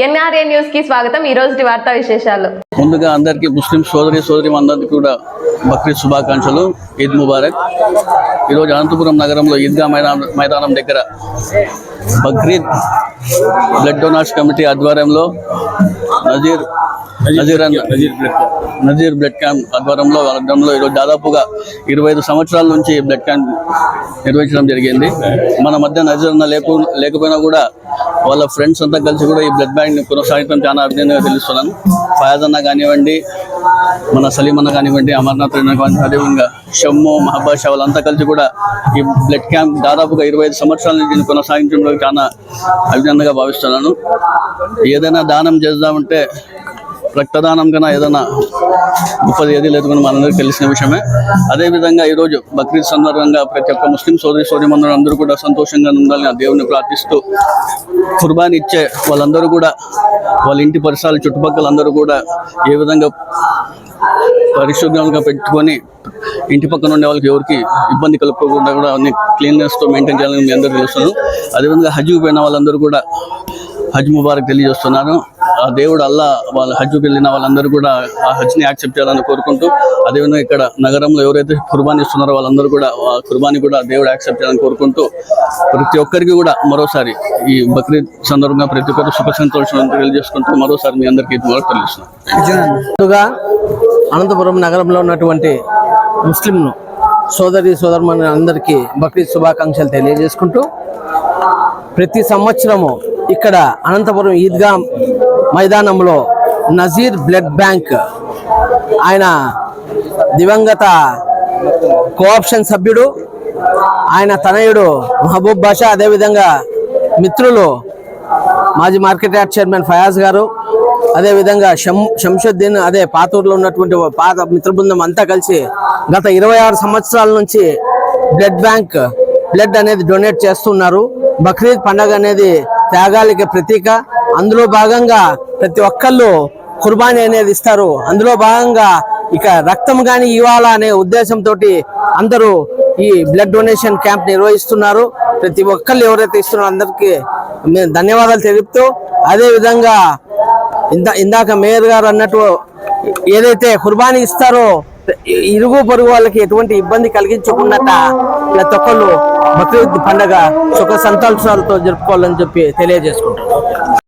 NRA న్యూస్కి స్వాగతం. ఈ రోజు వార్తా విశేషాలు. ముందుగా అందరికీ ముస్లిం సోదరి సోదరి అందరికీ కూడా బక్రీద్ శుభాకాంక్షలు. ఈద్ ముబారక్. ఈరోజు అనంతపురం నగరంలో ఈద్గా మైదానం మైదానం దగ్గర బక్రీద్ బ్లడ్ డొనార్స్ కమిటీ ఆధ్వర్యంలో నజీర్ నజీర్ అన్న నజీర్ బ్లడ్ క్యాంప్. ఆధ్వర్యంలో ఆధ్వర్యంలో ఈరోజు దాదాపుగా ఇరవై ఐదు సంవత్సరాల నుంచి బ్లడ్ క్యాంప్ నిర్వహించడం జరిగింది. మన మధ్య నజీర్ అన్న లేకు లేకపోయినా కూడా వాళ్ళ ఫ్రెండ్స్ అంతా కలిసి కూడా ఈ బ్లడ్ బ్యాంక్ని కొనసాగించడం చాలా అభినందనగా తెలుస్తున్నాను ఫయాజ్ అన్న కానివ్వండి మన సలీం అన్న కానివ్వండి అమర్నాథ్ అన్న కానివ్వండి అదేవిధంగా షమ్ము మహబాద్ షా వాళ్ళంతా కలిసి కూడా ఈ బ్లడ్ క్యాంప్ దాదాపుగా ఇరవై ఐదు సంవత్సరాల నుంచి దీన్ని కొనసాగించడంలో చాలా అభినందనగా భావిస్తున్నాను. ఏదైనా దానం చేద్దామంటే రక్తదానం కన్నా ఏదైనా గొప్పది ఏది లేదు కూడా మనందరికీ తెలిసిన విషయమే. అదేవిధంగా ఈరోజు బక్రీద్ సందర్భంగా ప్రతి ఒక్క ముస్లిం సోదరి సోదరి అందరూ కూడా సంతోషంగా ఉండాలని ఆ దేవుని ప్రార్థిస్తూ కుర్బానీ ఇచ్చే వాళ్ళందరూ కూడా వాళ్ళ ఇంటి పరిసరాల చుట్టుపక్కల అందరూ కూడా ఏ విధంగా పరిశుభ్రంగా పెట్టుకొని ఇంటి పక్కన ఉండే వాళ్ళకి ఎవరికి ఇబ్బంది కలుపుకోకుండా కూడా అన్ని క్లీన్నెస్తో మెయింటైన్ చేయాలని మీ అందరూ తెలుస్తున్నాను. అదేవిధంగా హజ్కి పోయిన వాళ్ళందరూ కూడా హజ్ ముబారక్ తెలియజేస్తున్నాను. ఆ దేవుడు అల్లా వాళ్ళ హజ్కి వెళ్ళిన వాళ్ళందరూ కూడా ఆ హజ్ని యాక్సెప్ట్ చేయాలని కోరుకుంటూ అదేవిధంగా ఇక్కడ నగరంలో ఎవరైతే కుర్బానీ ఇస్తున్నారో వాళ్ళందరూ కూడా ఆ కుర్బానీ కూడా దేవుడు యాక్సెప్ట్ చేయాలని కోరుకుంటూ ప్రతి ఒక్కరికి కూడా మరోసారి ఈ బక్రీద్ సందర్భంగా ప్రతి ఒక్కరు సుఖ సంతోషం తెలియజేసుకుంటూ మరోసారి మీ అందరికీ ఇది తెలియజేస్తున్నాను. ముందుగా అనంతపురం నగరంలో ఉన్నటువంటి ముస్లిం సోదరి సోదరుమణి అందరికీ బక్రీద్ శుభాకాంక్షలు తెలియజేసుకుంటూ ప్రతి సంవత్సరము ఇక్కడ అనంతపురం ఈద్గా మైదానంలో నజీర్ బ్లడ్ బ్యాంక్. ఆయన దివంగత కోఆప్షన్ సభ్యుడు ఆయన తనయుడు మహబూబ్ బాషా అదేవిధంగా మిత్రులు మాజీ మార్కెట్ యార్డ్ చైర్మన్ ఫయాజ్ గారు అదేవిధంగా షం శంషుద్దీన్ అదే పాతూరులో ఉన్నటువంటి పాత మిత్ర బృందం అంతా కలిసి గత ఇరవై ఆరు సంవత్సరాల నుంచి బ్లడ్ బ్యాంక్ బ్లడ్ అనేది డొనేట్ చేస్తున్నారు. బక్రీద్ పండగ అనేది త్యాగాలకి ప్రతీక. అందులో భాగంగా ప్రతి ఒక్కళ్ళు కుర్బానీ అనేది ఇస్తారు. అందులో భాగంగా ఇక రక్తం కానీ ఇవ్వాలా అనే ఉద్దేశంతో అందరూ ఈ బ్లడ్ డొనేషన్ క్యాంప్ నిర్వహిస్తున్నారు. ప్రతి ఒక్కళ్ళు ఎవరైతే ఇస్తున్నారో అందరికీ మేము ధన్యవాదాలు తెలుపుతూ అదేవిధంగా ఇందా ఇందాక మేయర్ గారు అన్నట్టు ఏదైతే కుర్బానీ ఇస్తారో ఇరుగు పొరుగు వాళ్ళకి ఎటువంటి ఇబ్బంది కలిగించకుండా ప్రతి ఒక్కళ్ళు బక్రీద్ పండగ సుఖ సంతోషాలతో జరుపుకోవాలని చెప్పి తెలియజేసుకుంటారు